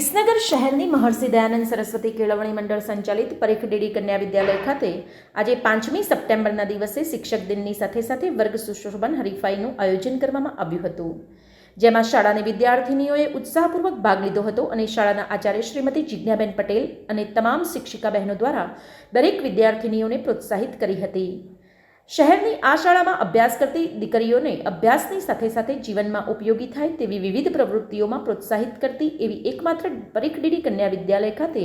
શહેરની મહર્ષિ દયાનંદ સરસ્વતી કેળવણી મંડળ સંચાલિત પરીખ ડેડી કન્યા વિદ્યાલય ખાતે આજે પાંચમી સપ્ટેમ્બરના દિવસે શિક્ષક દિનની સાથે સાથે વર્ગ સુશોભન હરીફાઈનું આયોજન કરવામાં આવ્યું હતું. જેમાં શાળાની વિદ્યાર્થિનીઓએ ઉત્સાહપૂર્વક ભાગ લીધો હતો અને શાળાના આચાર્ય શ્રીમતી જિજ્ઞાબેન પટેલ અને તમામ શિક્ષિકા બહેનો દ્વારા દરેક વિદ્યાર્થિનીઓને પ્રોત્સાહિત કરી હતી. શહેરની આ શાળામાં અભ્યાસ કરતી દીકરીઓને અભ્યાસની સાથે સાથે જીવનમાં ઉપયોગી થાય તેવી વિવિધ પ્રવૃત્તિઓમાં પ્રોત્સાહિત કરતી એવી એકમાત્ર પરીખડીડી કન્યા વિદ્યાલય ખાતે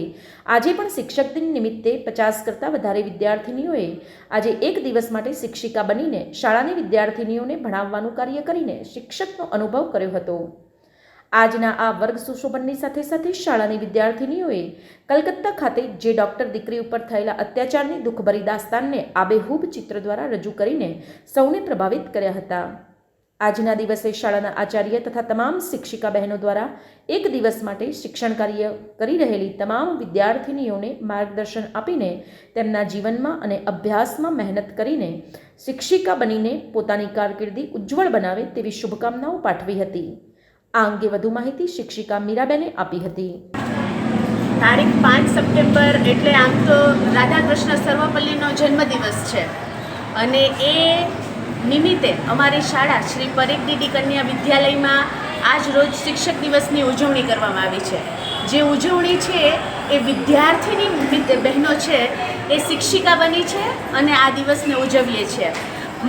આજે પણ શિક્ષક દિન નિમિત્તે પચાસ કરતાં વધારે વિદ્યાર્થિનીઓએ આજે એક દિવસ માટે શિક્ષિકા બનીને શાળાની વિદ્યાર્થિનીઓને ભણાવવાનું કાર્ય કરીને શિક્ષકનો અનુભવ કર્યો હતો. આજના આ વર્ગ સુશોભનની સાથે સાથે શાળાની વિદ્યાર્થિનીઓએ કલકત્તા ખાતે જે ડોક્ટર દીકરી ઉપર થયેલા અત્યાચારની દુઃખભરી દાસ્તાનને આબેહૂબ ચિત્ર દ્વારા રજૂ કરીને સૌને પ્રભાવિત કર્યા હતા. આજના દિવસે શાળાના આચાર્ય તથા તમામ શિક્ષિકા બહેનો દ્વારા એક દિવસ માટે શિક્ષણ કાર્ય કરી રહેલી તમામ વિદ્યાર્થિનીઓને માર્ગદર્શન આપીને તેમના જીવનમાં અને અભ્યાસમાં મહેનત કરીને શિક્ષિકા બનીને પોતાની કારકિર્દી ઉજ્જવળ બનાવે તેવી શુભકામનાઓ પાઠવી હતી. આ અંગે વધુ માહિતી શિક્ષિકા મીરાબેને આપી હતી. તારીખ પાંચ સપ્ટેમ્બર એટલે આમ તો રાધાકૃષ્ણ સર્વપલ્લીનો જન્મદિવસ છે. અને એ નિમિત્તે અમારી શાળા શ્રી પરેખ દીદી કન્યા વિદ્યાલયમાં આજ રોજ શિક્ષક દિવસની ઉજવણી કરવામાં આવી છે. જે ઉજવણી છે એ વિદ્યાર્થીની બહેનો છે, એ શિક્ષિકા બની છે અને આ દિવસને ઉજવીએ છીએ.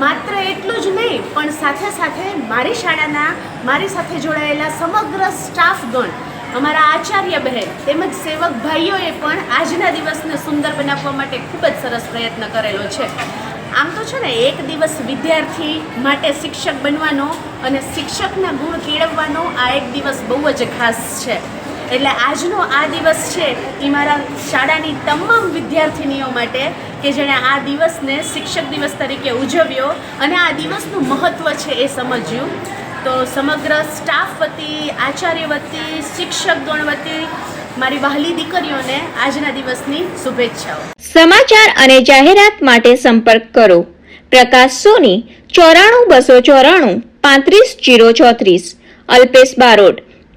માત્ર એટલું જ નહીં, પણ સાથે સાથે મારી શાળાના, મારી સાથે જોડાયેલા સમગ્ર સ્ટાફગણ, અમારા આચાર્ય બહેન તેમજ સેવક ભાઈઓએ પણ આજના દિવસને સુંદર બનાવવા માટે ખૂબ જ સરસ પ્રયત્ન કરેલો છે. આમ તો છે ને, એક દિવસ વિદ્યાર્થી માટે શિક્ષક બનવાનો અને શિક્ષકના ગુણ કેળવવાનો આ એક દિવસ બહુ જ ખાસ છે. એટલે આજનો આ દિવસ છે એ મારા શાળાની તમામ વિદ્યાર્થિનીઓ માટે કે જેણે આ દિવસને શિક્ષક દિવસ તરીકે ઉજવ્યો અને આ દિવસનું મહત્ત્વ છે એ સમજ્યું. તો સમગ્ર સ્ટાફ વતી, આચાર્ય વતી શિક્ષકગણ વતી, મારી વહાલી દીકરીઓને આજના દિવસની શુભેચ્છાઓ. સમાચાર અને જાહેરાત માટે સંપર્ક કરો. પ્રકાશ સોની, ચોરાણું બસો ચોરાણું પાંત્રીસ જીરો ચોત્રીસ, અલ્પેશ બારોટ.